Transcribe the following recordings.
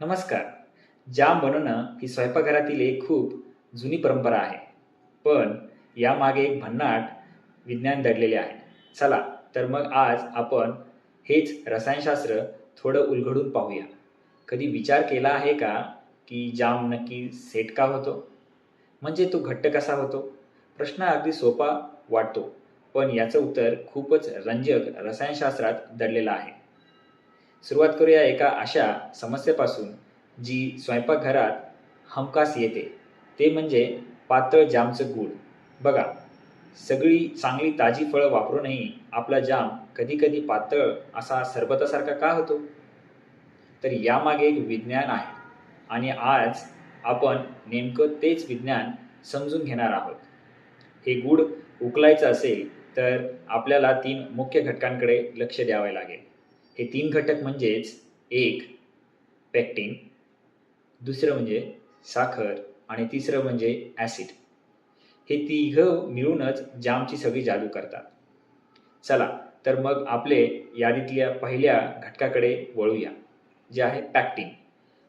नमस्कार. जाम बनवणं ही स्वयंपाकघरातील एक खूप जुनी परंपरा आहे पण यामागे एक भन्नाट विज्ञान दडलेले आहे. चला तर मग आज आपण हेच रसायनशास्त्र थोडं उलगडून पाहूया. कधी विचार केला आहे का की जाम नक्की सेट का होतो? म्हणजे तो घट्ट कसा होतो? प्रश्न अगदी सोपा वाटतो पण याचं उत्तर खूपच रंजक रसायनशास्त्रात दडलेलं आहे. सुरुवात करूया एका अशा समस्येपासून जी स्वयंपाकघरात हमखास येते. ते म्हणजे पातळ जामचं गूळ. बघा सगळी चांगली ताजी फळं वापरूनही आपला जाम कधीकधी पातळ असा सरबतासारखा का होतो? तर यामागे एक विज्ञान आहे आणि आज आपण नेमकं तेच विज्ञान समजून घेणार आहोत. हे गूढ उकलायचं असेल तर आपल्याला तीन मुख्य घटकांकडे लक्ष द्यावे लागेल. हे तीन घटक म्हणजेच एक पॅक्टिन दुसरं म्हणजे साखर आणि तिसरं म्हणजे ॲसिड हे तिघं मिळूनच जामची सगळी जादू करतात. चला तर मग आपले यादीतल्या पहिल्या घटकाकडे वळूया जे आहे पॅक्टिन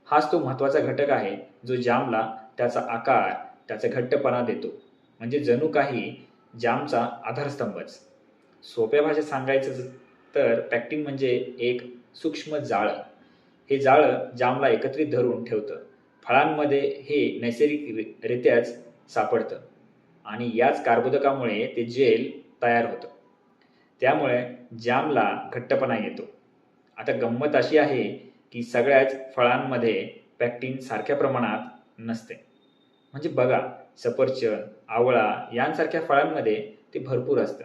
हाच तो महत्त्वाचा घटक आहे जो जामला त्याचा आकार त्याचा घट्टपणा देतो. म्हणजे जणू काही जामचा आधारस्तंभच. सोप्या भाषेत सांगायचं तर पॅक्टिन म्हणजे एक सूक्ष्म जाळं. हे जाळं जामला एकत्रित धरून ठेवतं. फळांमध्ये हे नैसर्गिकरित्याच सापडतं आणि याच कार्बोदकामुळे ते जेल तयार होतं. त्यामुळे जामला घट्टपणा येतो. आता गंमत अशी आहे की सगळ्याच फळांमध्ये पॅक्टिन सारख्या प्रमाणात नसते. म्हणजे बघा सफरचंद आवळा यांसारख्या फळांमध्ये ते भरपूर असतं.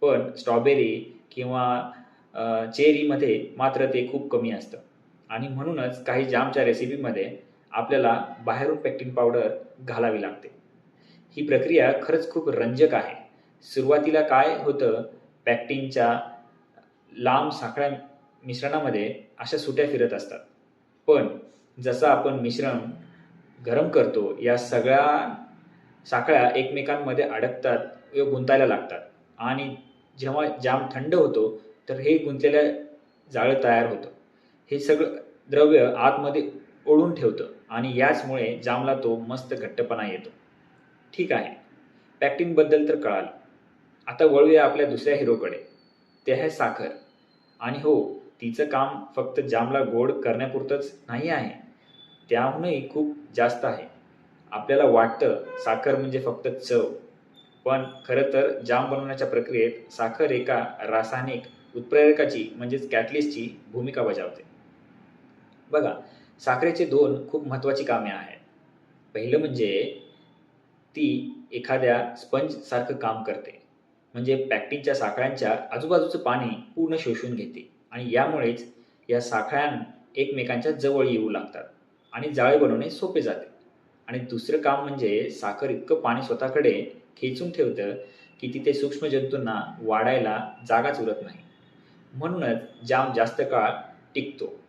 पण स्ट्रॉबेरी किंवा चेरीमध्ये मात्र ते खूप कमी असतं. आणि म्हणूनच काही जामच्या रेसिपीमध्ये आपल्याला बाहेरून पॅक्टिन पावडर घालावी लागते. ही प्रक्रिया खरंच खूप रंजक आहे. सुरुवातीला काय होतं पॅक्टिनच्या लांब साखळ्या मिश्रणामध्ये अशा सुट्या फिरत असतात. पण जसं आपण मिश्रण गरम करतो या सगळ्या साखळ्या एकमेकांमध्ये अडकतात व गुंतायला लागतात. आणि जेव्हा जाम थंड होतो तर हे गुंतलेलं जाळं तयार होतं. हे सगळं द्रव्य आतमध्ये ओढून ठेवतं आणि याचमुळे जामला तो मस्त घट्टपणा येतो. ठीक आहे. पॅक्टिनबद्दल तर कळालं. आता वळूया आपल्या दुसऱ्या हिरोकडे. ते आहे साखर. आणि हो तिचं काम फक्त जामला गोड करण्यापुरतंच नाही आहे. त्याहूनही खूप जास्त आहे. आपल्याला वाटतं साखर म्हणजे फक्त चव. पण खरं तर जाम बनवण्याच्या प्रक्रियेत साखर एका रासायनिक उत्प्रेरकाची म्हणजेच कॅटलिस्टची भूमिका बजावते. बघा साखरेचे दोन खूप महत्त्वाची कामे आहेत. पहिलं म्हणजे ती एखाद्या स्पंजसारखं काम करते. म्हणजे पॅक्टिनच्या साखळ्यांच्या आजूबाजूचं पाणी पूर्ण शोषून घेते. आणि यामुळेच या साखळ्यां एकमेकांच्या जवळ येऊ लागतात आणि जाळे बनवणे सोपे जाते. आणि दुसरं काम म्हणजे साखर इतकं पाणी स्वतःकडे खेचून ठेवतं की तिथे सूक्ष्म जंतूंना वाढायला जागाच उरत नाही. म्हणूनच जाम जास्त काळ टिकतो.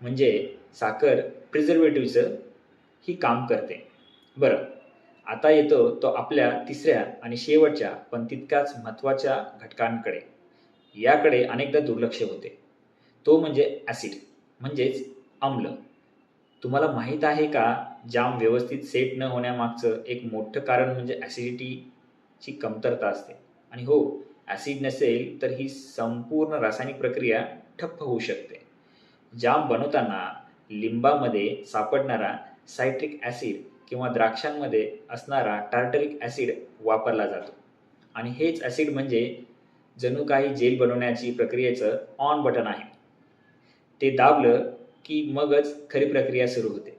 म्हणजे साखर प्रिझर्वेटिव्हचं ही काम करते. बरं आता येतो तो आपल्या तिसऱ्या आणि शेवटच्या पण तितक्याच महत्त्वाच्या घटकांकडे. याकडे अनेकदा दुर्लक्ष होते. तो म्हणजे ॲसिड म्हणजेच आम्ल तुम्हाला माहीत आहे का जाम व्यवस्थित सेट न होण्यामागचं एक मोठं कारण म्हणजे ॲसिडिटीची कमतरता असते. आणि हो ॲसिड नसेल तर ही संपूर्ण रासायनिक प्रक्रिया ठप्प होऊ शकते. जाम बनवताना लिंबामध्ये सापडणारा सायट्रिक ॲसिड किंवा द्राक्षांमध्ये असणारा टार्टरिक ॲसिड वापरला जातो. आणि हेच ॲसिड म्हणजे जणू काही जेल बनवण्याची प्रक्रियेचं ऑन बटन आहे. ते दाबलं की मगच खरी प्रक्रिया सुरू होते.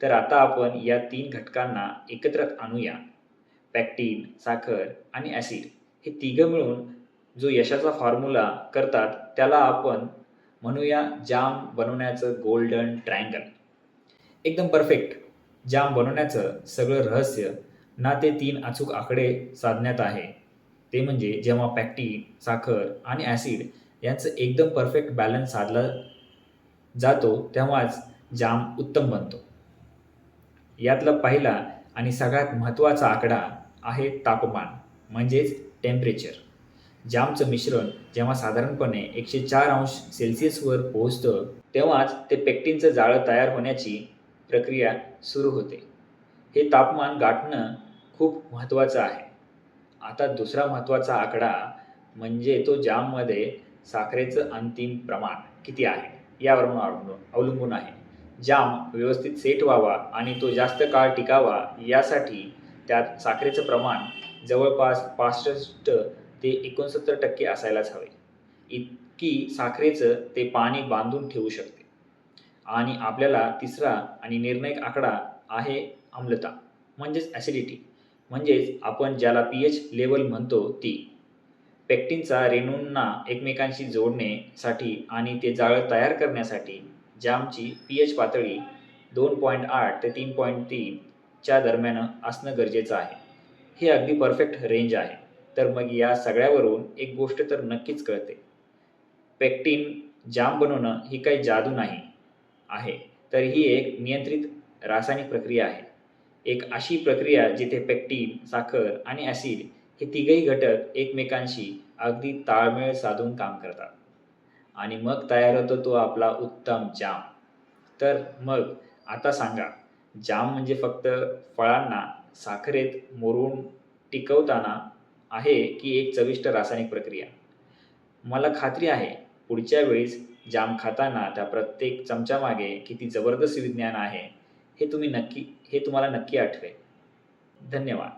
तर आता आपण या तीन घटकांना एकत्र आणूया. पॅक्टिन साखर आणि ॲसिड. हे तिघं मिळून जो यशाचा फॉर्म्युला करतात त्याला आपण म्हणूया जाम बनवण्याचं गोल्डन ट्रायंगल एकदम परफेक्ट जाम बनवण्याचं सगळं रहस्य ना ते तीन अचूक आकडे साधण्यात आहे. ते म्हणजे जेव्हा पॅक्टिन साखर आणि ॲसिड यांचं एकदम परफेक्ट बॅलन्स साधला जातो तेव्हाच जाम उत्तम बनतो. यातला पहिला आणि सगळ्यात महत्त्वाचा आकडा आहे तापमान म्हणजेच टेम्परेचर जामचं मिश्रण जेव्हा साधारणपणे एकशे चार अंश सेल्सिअसवर पोहोचतं तेव्हाच ते पेक्टिनचं जाळं तयार होण्याची प्रक्रिया सुरू होते. हे तापमान गाठणं खूप महत्त्वाचं आहे. आता दुसरा महत्त्वाचा आकडा म्हणजे तो जाममध्ये साखरेचं अंतिम प्रमाण किती आहे? यावर अवलंबून अवलंबून आहे. जाम व्यवस्थित सेट व्हावा आणि तो जास्त काळ टिकावा यासाठी त्यात साखरेचं प्रमाण जवळपास पासष्ट ते एकोणसत्तर टक्के असायलाच हवे. इतकी साखरेचं ते पाणी बांधून ठेवू शकते. आणि आपल्याला तिसरा आणि निर्णायक आकडा आहे आम्लता म्हणजेच ॲसिडिटी म्हणजेच आपण ज्याला पी एच लेवल म्हणतो ती. पेक्टिनचा रेणूंना एकमेकांशी जोडण्यासाठी आणि ते जाळं तयार करण्यासाठी जामची पी एच पातळी दोन पॉईंट आठ ते तीन पॉईंट तीनच्या दरम्यान असणं गरजेचं आहे. हे अगदी परफेक्ट रेंज आहे. तर मग या सगळ्यावरून एक गोष्ट तर नक्कीच कळते. पेक्टिन जाम बनवणं ही काही जादू नाही आहे. तर ही एक नियंत्रित रासायनिक प्रक्रिया आहे. एक अशी प्रक्रिया जिथे पेक्टिन साखर आणि ॲसिड हे तिघही घटक एकमेकांशी अगदी ताळमेळ साधून काम करतात. आणि मग तयार होतो तो आपला उत्तम जाम. तर मग आता सांगा जाम म्हणजे फक्त फळांना साखरेत मोरून टिकवताना आहे की एक चविष्ट रासायनिक प्रक्रिया? मला खात्री आहे पुढच्या वेळीस जाम खाताना त्या प्रत्येक चमच्यामागे किती जबरदस्त विज्ञान आहे हे तुम्ही नक्की हे तुम्हाला नक्की आठवेल. धन्यवाद.